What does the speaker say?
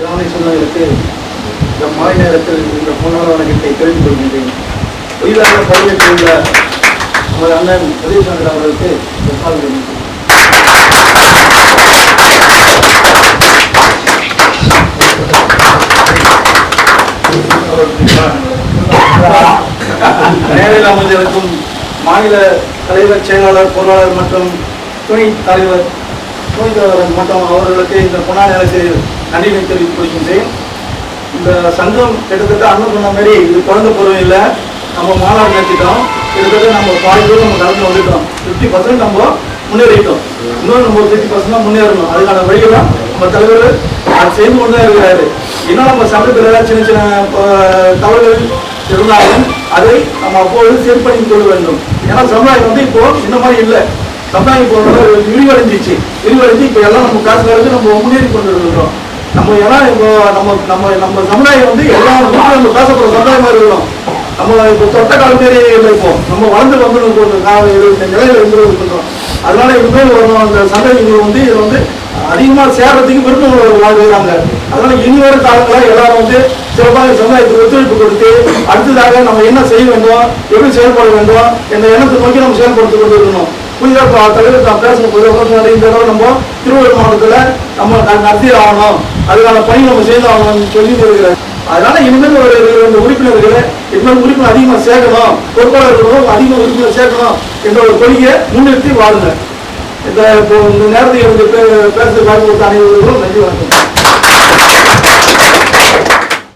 இளமை சொன்னதற்கு இந்த மாலை நேரத்தில் இந்த பொன்னான வணக்கத்தை தெரிவித்துக் கொள்கின்றேன். புதிதாக பங்கேற்றுள்ள நமது அண்ணன் உதயசந்திரன் அவர்களுக்கு இந்த கால் நேரில் அமர்ந்திருக்கும் மாநில தலைவர் செயலாளர் பொருளாளர் மற்றும் துணை தலைவர் துணை தலைவர் மற்றும் அவர்களுக்கு இந்த பொன்னாள் நேரத்தில் நன்றினை தெரிவித்துக் கொள்கின்றேன். இந்த சங்கம் கிட்டத்தட்ட அண்ணன் சொன்ன மாதிரி இது குழந்தை பருவம் இல்லை. நம்ம மாநாடு நடத்திட்டோம். கிட்டத்தட்ட நம்ம பாதி தூரம் நம்ம கலந்து வந்துட்டோம். ஃபிஃப்டி பர்சன்ட் நம்ம முன்னேறிட்டோம். இன்னும் நம்ம ஃபிஃப்டி பர்சன்ட் முன்னேறணும். அதுக்கான வழியெல்லாம் நம்ம தலைவர் அது செய்து கொண்டு தான் இருக்கிறாரு. இன்னும் நம்ம சமூகத்தில் சின்ன சின்ன தவறுகள் இருந்தாலும் அதை நம்ம அப்போது சரி பண்ணி கொள்ள வேண்டும். ஏன்னா சமுதாயம் வந்து இப்போ இந்த மாதிரி இல்லை. சமுதாயம் இப்போ விரிவடைஞ்சிச்சு விரிவடைஞ்சு இப்போ எல்லாம் நம்ம காசு வரைக்கும் நம்ம முன்னேறி கொண்டு இருக்கிறோம் நம்ம ஏன்னா இப்போ நம்ம நம்ம நம்ம சமுதாயம் வந்து எல்லா நம்ம பேசப்படுற சமுதாயமா இருக்கிறோம் நம்ம இப்போ தொட்ட காலத்திலே இல்லை இப்போ நம்ம வளர்ந்து வந்து கொஞ்சம் கால இருபத்தஞ்சு நிலையில இருந்து பண்ணுறோம் அதனால இனிமேல் வரும் அந்த சந்தேகங்கள் வந்து இதை வந்து அதிகமா சேர்றதுக்கு விருப்பம் வாழ்கிறாங்க அதனால இனி வர காலங்களாக எல்லாரும் வந்து சிறப்பாக சமுதாயத்துக்கு ஒத்துழைப்பு கொடுத்து அடுத்ததாக நம்ம என்ன செய்ய வேண்டும் எப்படி செயல்பட வேண்டும் என்ற எண்ணத்தை நோக்கி நம்ம செயல்படுத்தி கொண்டு இருக்கணும் புதிதாக தலைவர் நான் பேசின அப்புறம் சொன்னாரு, தடவை நம்ம திருவள்ளூர் மாவட்டத்தில் நம்ம நடத்தி ஆகணும். அதுக்கான பணி நம்ம சேர்ந்து ஆகணும்னு சொல்லி இருக்கிறேன் அதனால இனிமேல் ஒரு ரெண்டு உறுப்பினர்களை இனிமேல் உறுப்பினர் அதிகமாக சேர்க்கணும் பொறுப்பாளர்களும் அதிகமாக உறுப்பினர் சேர்க்கணும் என்ற ஒரு கொள்கையை முன்னிறுத்தி வாருங்க இந்த இப்போ இந்த நேரத்தில் எனக்கு பேசுறது பேசுறதுக்கு வாய்ப்பு அனைவருக்கும் நன்றி வணக்கம்.